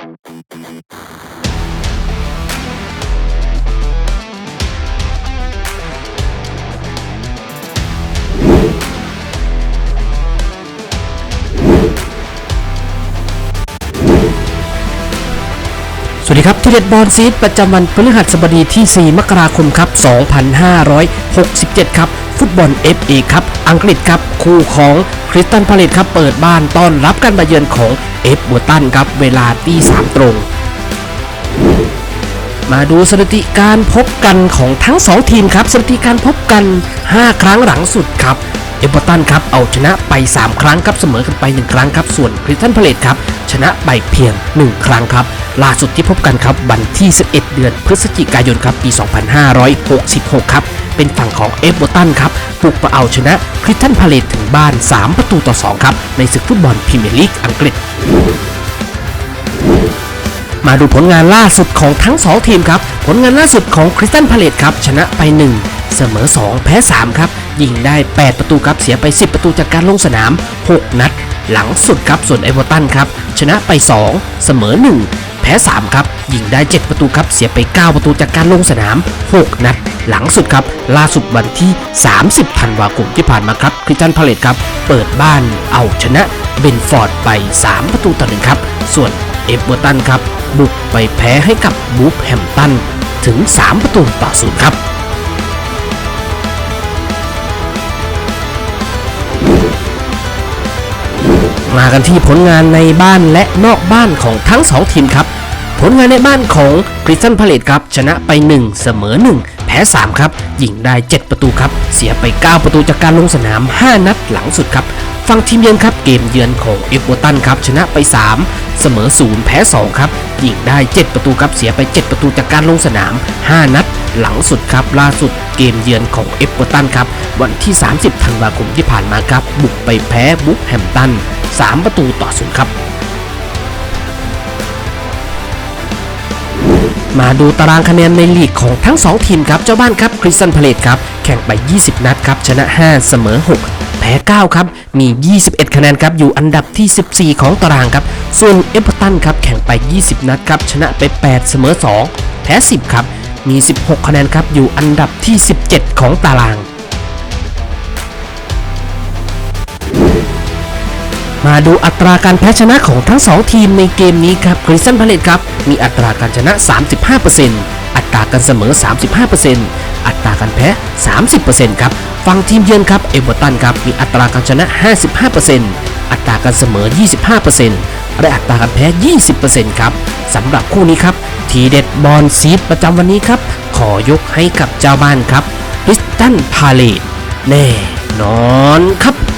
Thank you. วัสดีครับที่เด็ดบอลซีดประจำวันพฤหัสบดีที่ 4 มกราคมครับ 2567 ครับ ฟุตบอล FA ครับ อังกฤษครับ คู่ของคริสตันพาเลตครับ เปิดบ้านต้อนรับการมาเยือนของเอฟบัวตันครับ เวลาตี3ตรง มาดูสถิติการพบกันของทั้ง 2 ทีมครับ สถิติการพบกัน 5 ครั้งหลังสุดครับเอเวอร์ตันครับเอาชนะไป 3 ครั้งครับเสมอกันไป 1 ครั้งครับส่วนคริสตันพาเลตครับ ชนะไปเพียง 1 ครั้งครับ ล่าสุดที่พบกันครับวันที่ 11 เดือนพฤศจิกายนครับปี 2566 ครับ เป็นฝั่งของเอฟเวอร์ตันครับบุกมาเอาชนะคริสตันพาเลตถึงบ้าน 3 ประตูต่อ 2 ครับ ในศึกฟุตบอลพรีเมียร์ลีกอังกฤษมาดูผลงานล่าสุดของทั้ง 2 ทีมครับ ผลงานล่าสุดของคริสตันพาเลตครับ ชนะไป 1 เสมอ 2 แพ้ 3 ครับ ยิงได้ 8 ประตูครับ เสียไป 10 ประตูจากการลงสนาม 6 นัด หลังสุดครับ ส่วนเอเวอร์ตันครับ ชนะไป 2 เสมอ 1 แพ้ 3 ครับ ยิงได้ 7 ประตูครับ เสียไป 9 ประตูจากการลงสนาม 6 นัด หลังสุดครับ ล่าสุดวันที่ 30 ธันวาคมที่ผ่านมาครับ คริสตันพาเลตครับ เปิดบ้านเอาชนะเบนฟอร์ดไป 3 ประตูต่อหนึ่งครับ ส่วนเอเวอร์ตันครับบุกไปแพ้ให้กับบูฟแฮมตันถึง 3 ประตูต่อศูนย์ครับ มากันที่ผลงานในบ้านและนอกบ้านของทั้ง 2 ทีมครับ ผลงานในบ้านของคริสตันพาเลตครับ ชนะไป 1 เสมอ 1 แพ้ 3 ครับ ยิงได้ 7 ประตูครับ เสียไป 9 ประตูจากการลงสนาม 5 นัดหลังสุดครับฝั่งทีมเยือนครับ เกมเยือนของเอฟเวอร์ตันครับ ชนะไป 3 เสมอ 0 แพ้ 2 ครับ ยิงได้ 7 ประตูครับ เสียไป 7 ประตูจากการลงสนาม 5 นัดหลังสุดครับ ล่าสุดเกมเยือนของเอฟเวอร์ตันครับ วันที่ 30 ธันวาคมที่ผ่านมาครับ บุกไปแพ้บุกแฮมตัน 3 ประตูต่อศูนย์ครับ มาดูตารางคะแนนในลีกของทั้ง 2 ทีมครับ เจ้าบ้านครับคริสตันพาเลตครับ แข่งไป 20 นัดครับ ชนะ 5 เสมอ 6แพ้9ครับ มี 21 คะแนนครับ อยู่อันดับที่ 14 ของตารางครับ ส่วนเอเวอร์ตันครับ แข่งไป 20 นัดครับ ชนะไป 8 เสมอ 2 แพ้ 10 ครับ มี 16 คะแนนครับ อยู่อันดับที่ 17 ของตาราง มาดูอัตราการแพ้ชนะของทั้ง 2 ทีมในเกมนี้ครับคริสตันพาเลตครับมีอัตราการชนะ 35%อัตราการเสมอ 35%อัตราการแพ้ 30%ครับฝั่งทีมเยือนครับเอเวอร์ตันครับมีอัตราการชนะ 55%อัตราการเสมอ 25%และอัตราการแพ้ 20%ครับสำหรับคู่นี้ครับทีเด็ดบอลซีดประจำวันนี้ครับขอยกให้กับเจ้าบ้านครับคริสตันพาเลตแน่นอนครับ